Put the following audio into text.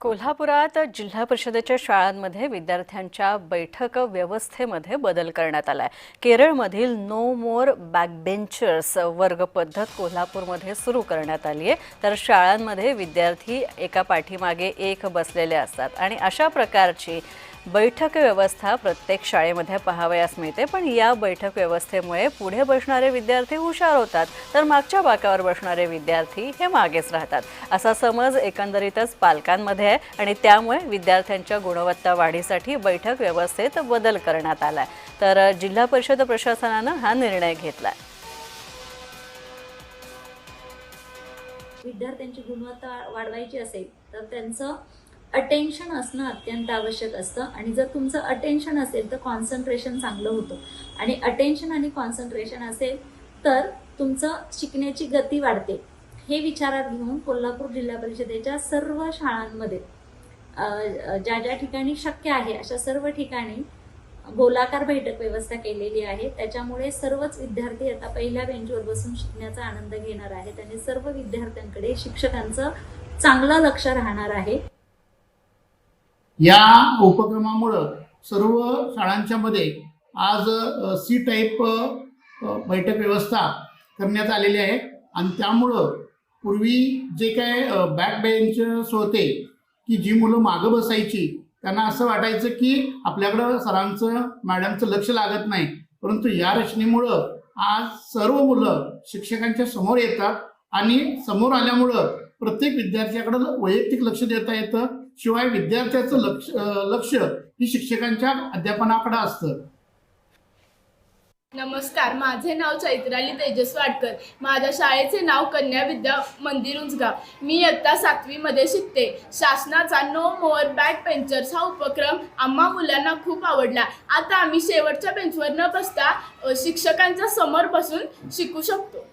कोल्हापुरात जिल्हा परिषदेच्या शाळांमध्ये विद्यार्थ्यांच्या बैठक व्यवस्थेमध्ये बदल करण्यात आलाय. केरळमधील नो मोर बॅकबेंचर्स वर्ग पद्धत कोल्हापूरमध्ये सुरू करण्यात आली आहे. तर शाळांमध्ये विद्यार्थी एका पाठीमागे एक बसलेले असतात आणि अशा प्रकारची बैठक व्यवस्था प्रत्येक शाळेमध्ये पाहावयास मिळते पण या बैठक व्यवस्थेमुळे पुढे बसणारे विद्यार्थी हुशार होतात तर मागच्या बाकावर बसणारे विद्यार्थी हे मागेच राहतात असा समज एकंदरीतच पालकांमध्ये आहे आणि त्यामुळे विद्यार्थ्यांच्या गुणवत्ता वाढीसाठी बैठक व्यवस्थेत बदल करण्यात आला तर जिल्हा परिषद प्रशासनानं हा निर्णय घेतला विद्यार्थ्यांची गुणवत्ता वाढवायची असेल तर त्यांचं अटेन्शन असणं अत्यंत आवश्यक असतं. आणि जर तुमचं अटेन्शन असेल तर कॉन्सन्ट्रेशन चांगलं होतं. आणि अटेन्शन आणि कॉन्सन्ट्रेशन असेल तर तुमचं शिकण्याची गती वाढते. हे विचारात घेऊन कोल्हापूर जिल्हा परिषदेच्या सर्व शाळांमध्ये ज्या ज्या ठिकाणी शक्य आहे अशा सर्व ठिकाणी गोलाकार बैठक व्यवस्था केलेली आहे. त्याच्यामुळे सर्वच विद्यार्थी आता पहिल्या बेंचवर बसून शिकण्याचा आनंद घेणार आहेत आणि सर्व विद्यार्थ्यांकडे शिक्षकांचं चांगलं लक्ष राहणार आहे. या उपक्रमामुळं सर्व शाळांच्या मध्ये आज सी टाईप बैठक व्यवस्था करण्यात आलेली आहे. आणि त्यामुळं पूर्वी जे काय बॅक बेंचर्स होते की जी मुलं मागं बसायची त्यांना असं वाटायचं की आपल्याकडं सरांचं मॅडमचं लक्ष लागत नाही. परंतु या रचनेमुळं आज सर्व मुलं शिक्षकांच्या समोर येतात आणि समोर आल्यामुळं प्रत्येक विद्यार्थ्याकडं वैयक्तिक लक्ष देता येतं. शिवाय विद्यार्थ्याचं लक्ष लक्ष ही शिक्षकांच्या अध्यापनाकडे असतं. नमस्कार माझे नाव चैत्राली तेजस वाडकर माझ्या शाळेचे नाव कन्या विद्या मंदिर उंचगाव. मी इयत्ता सातवीमध्ये शिकते. शासनाचा नो मोअर बॅक पेंचर्स हा उपक्रम आम्हा मुलांना खूप आवडला. आता आम्ही शेवटच्या बेंचवर न बसता शिक्षकांच्या समोर बसून शिकू शकतो.